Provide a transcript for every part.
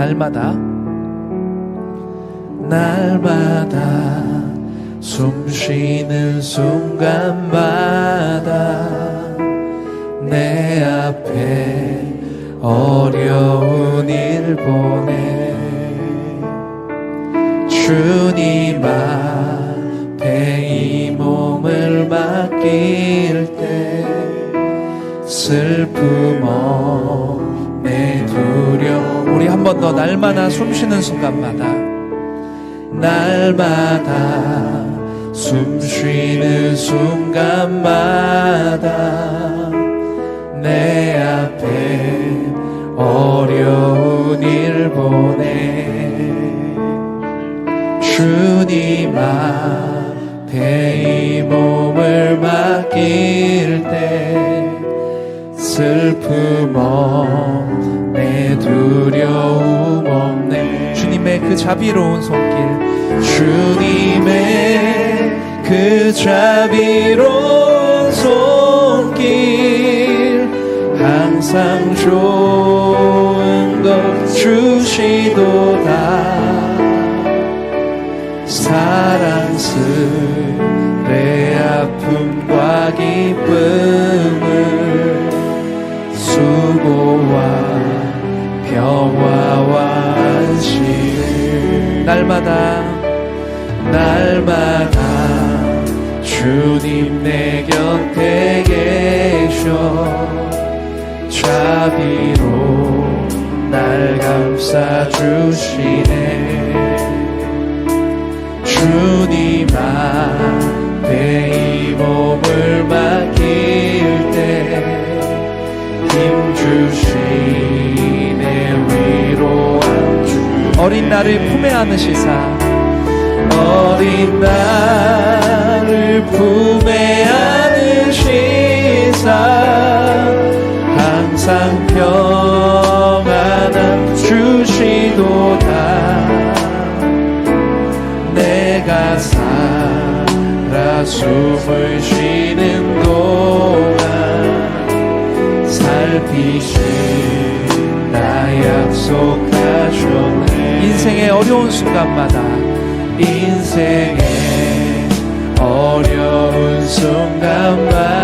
날마다? 날마다 숨 쉬는 순간마다 내 앞에 어려운 일 보내. 주님 앞에 이 몸을 맡길 때 슬픔 없 네 두려움. 우리 한 번 더 날마다 숨 쉬는 순간마다. 날마다 숨 쉬는 순간마다 내 앞에 어려운 일 보내. 주님 앞에 이 몸을 맡길 때 슬픔 없네 두려움 없네. 주님의 그 자비로운 손길. 주님의 그 자비로운 손길. 항상 좋은 것 주시도다. 사랑스레 아픔과 기쁨 평화와 안식을 날마다 날마다 주님 내 곁에 계셔. 자비로 날 감싸 주시네. 주님 앞에 이 몸을 맡길 때 힘 주시 어린 나를 품에 안으시사. 어린 나를 품에 안으시사. 항상 평안함 주시도다. 내가 살아 숨을 쉬는 동안 살피신다 약속하셨네 인생의 어려운 순간마다 인생의 어려운 순간마다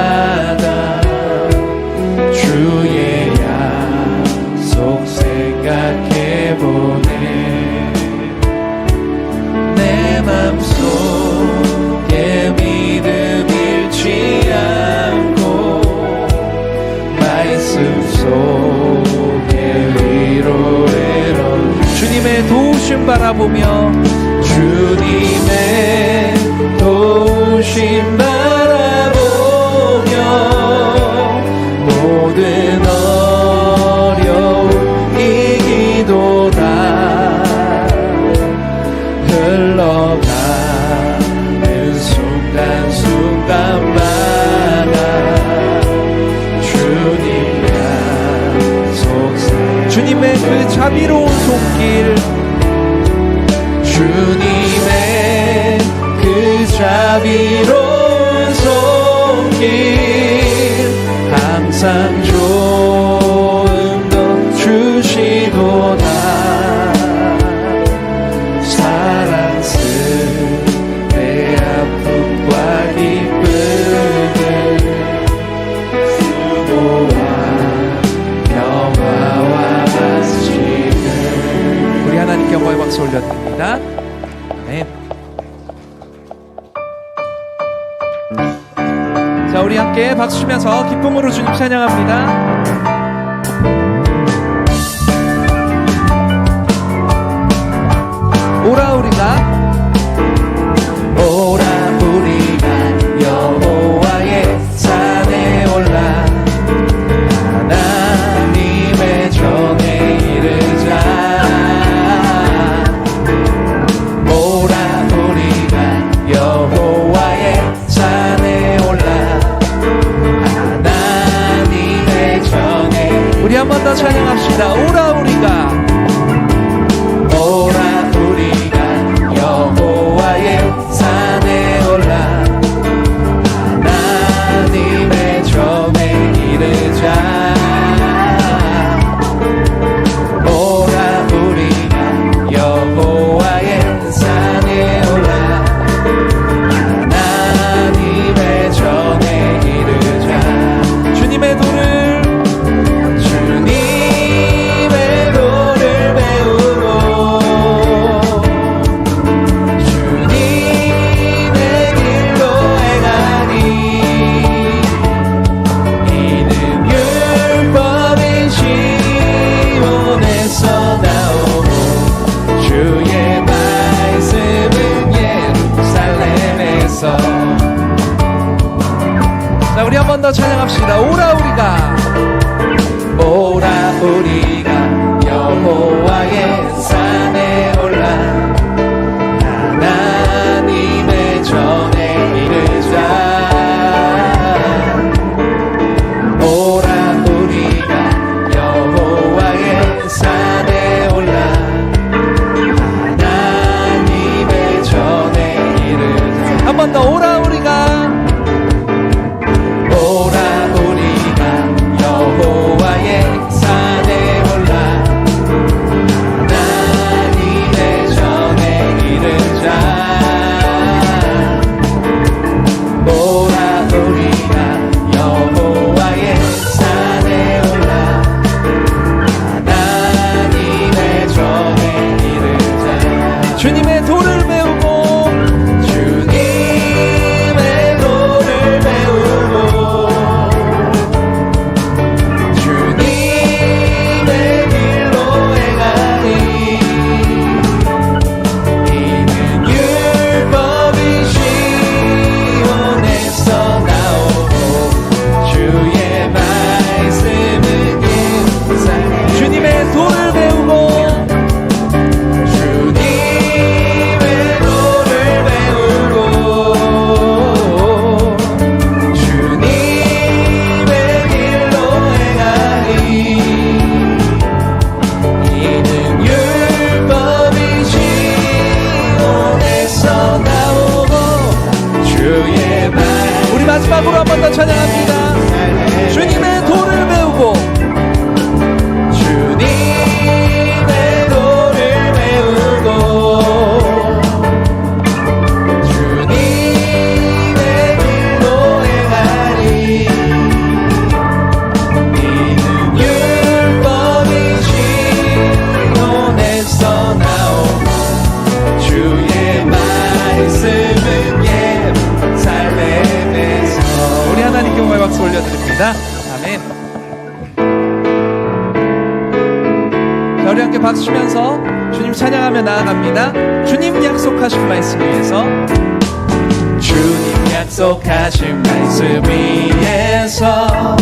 바라보며 주님의 도우심 바라보며 모든 어려움 이기도 다. 흘러가는 순간순간마다 주님 약속 주님의 그 자비로운 손길 주님의 그 자비로운 손길 항상 좋 올려드립니다. 아멘 자 우리 함께 박수 치면서 기쁨으로 주님 찬양합니다. 오라 우리가 더 찬양합시다. 오라 우리가 약속하신 말씀 위에서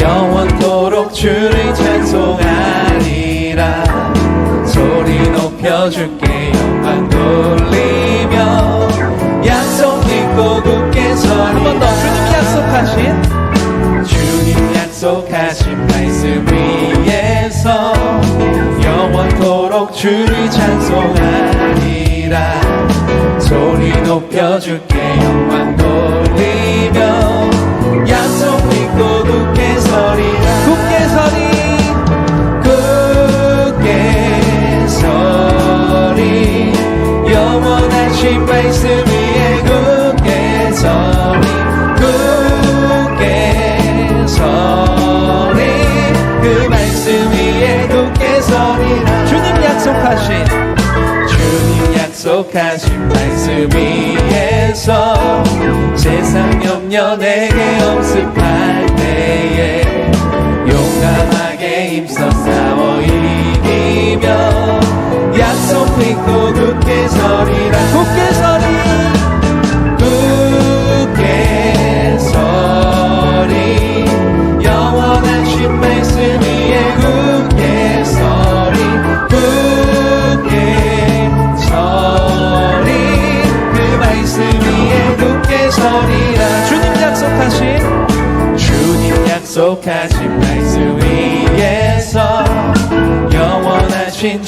영원토록 주를 찬송하리라. 소리 높여줄게 영광 돌리며. 약속 믿고 굳게 서 한 번 더. 주님 약속하신? 주님 약속하신 말씀 위에서 영원토록 주를 찬송하리라. 소리 높여줄게. 영광 돌리며 약속 믿고 굳게 서리라. 굳게 서리. 굳게 서리 영원하신 말씀 말씀 위에서 세상 염려 내게 엄습할 때에 용감하게 힘써 싸워 이기며 약속 믿고 굳게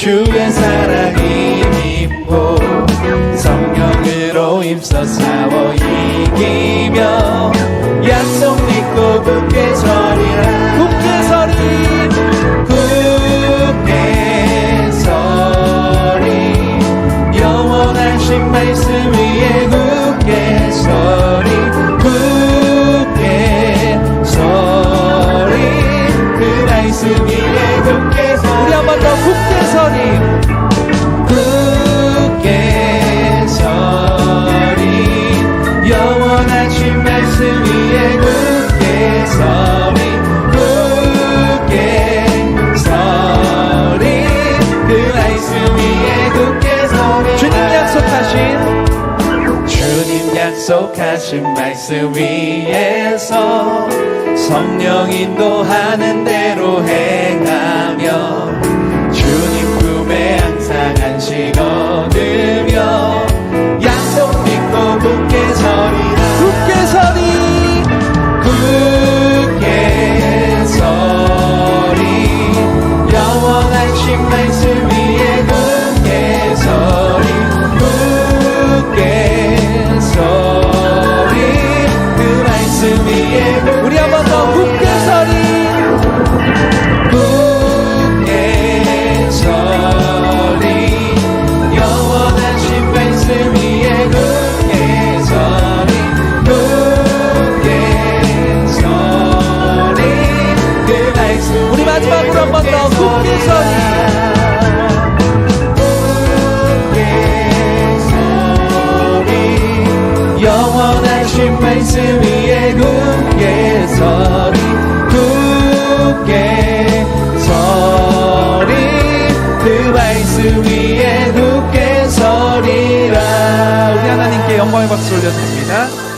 주의 사랑이 임고 성령으로 임서 사워 이기 말씀 위에서 성령 인도하는 대로 행 올려드립니다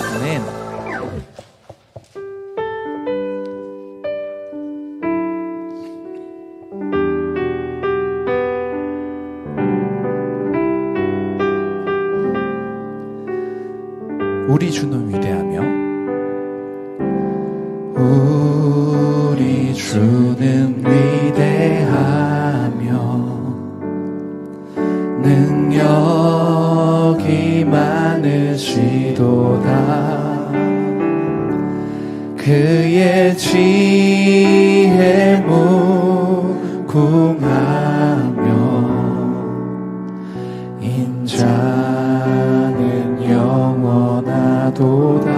영원하도다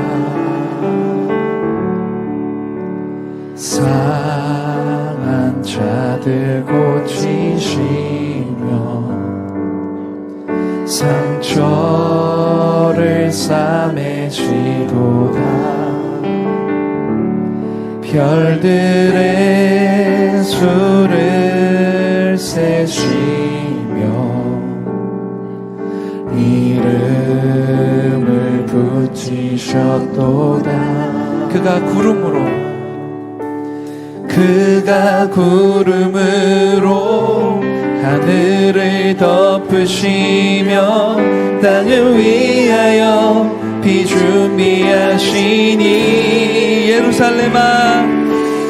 상한 자들 고치시며 상처를 싸매시도다. 별들의 수를 세시며 이름을 붙 이셨도다. 그가 구름으로. 그가 구름으로 하늘을 덮으시며 땅을 위하여 비 준비하시니 예루살렘아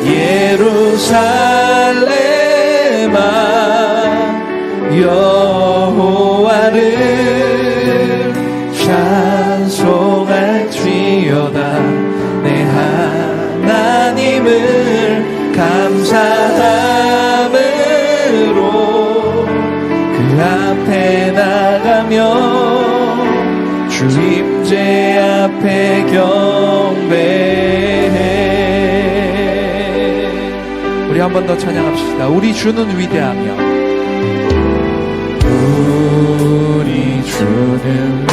예루살렘아 여호와를 하나님을 감사함으로 그 앞에 나가며 주 임재 앞에 경배해. 우리 한 번 더 찬양합시다. 우리 주는 위대하며. 우리 주는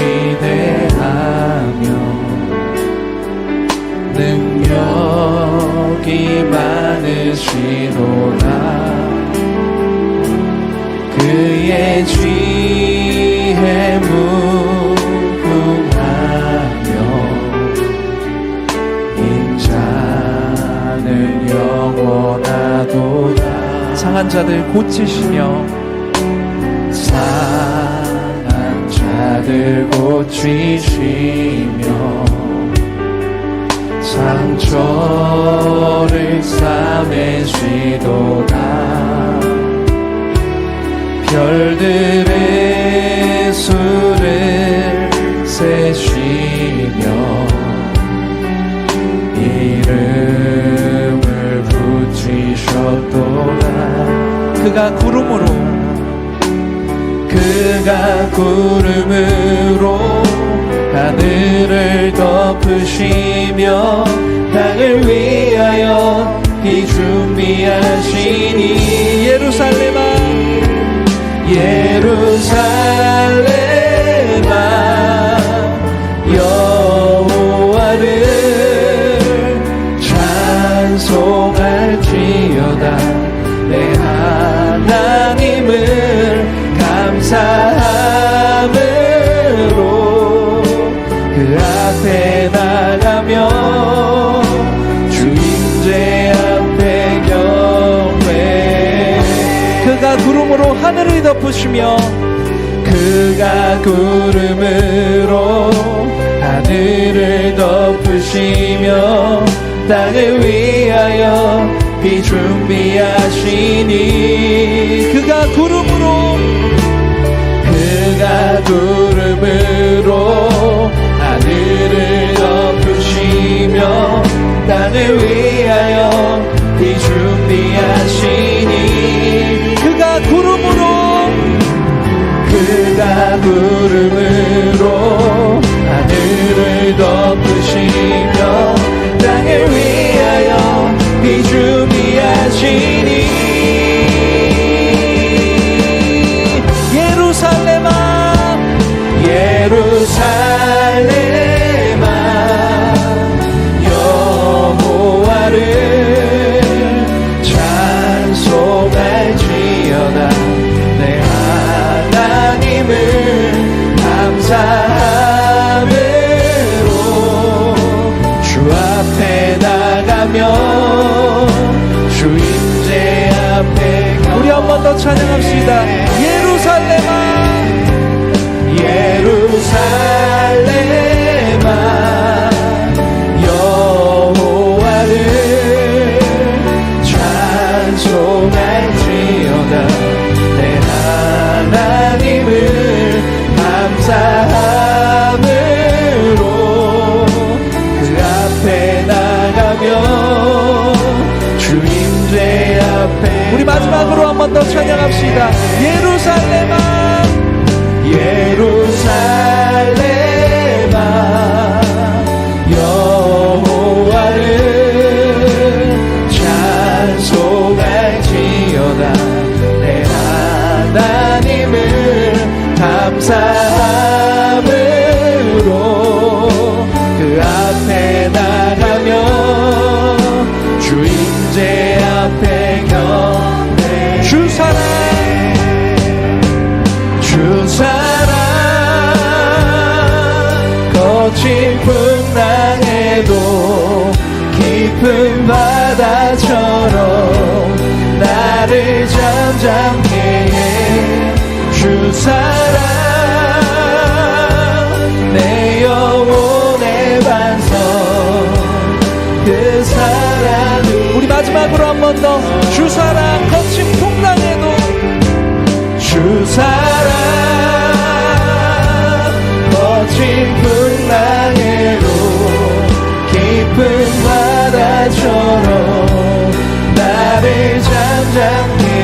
많으시도다 그의 지혜 무궁하며 인자는 영원하도다. 상한 자들 고치시며 상한 자들 고치시며 상처를 싸매시도다 별들의 수를 세시며 이름을 붙이셨도다. 그가 구름으로 그가 구름으로 하늘을 덮으시며 땅을 위하여 비 준비하시니 예루살렘아 예루살렘아 여호와를 찬송할지어다. 내 하나님을 감사함으로 그 그 앞에 나가며 주 임제 앞에 경배 그가 구름으로 하늘을 덮으시며 그가 구름으로 하늘을 덮으시며 땅을 위하여 비 준비하시니 그가 구름으로 위하여 더 찬양합시다. 예루살렘아. 마지막으로 한 번 더 주 사랑 거친 풍랑에도. 주 사랑 거친 풍랑에도 깊은 바다처럼 나를 잠잠히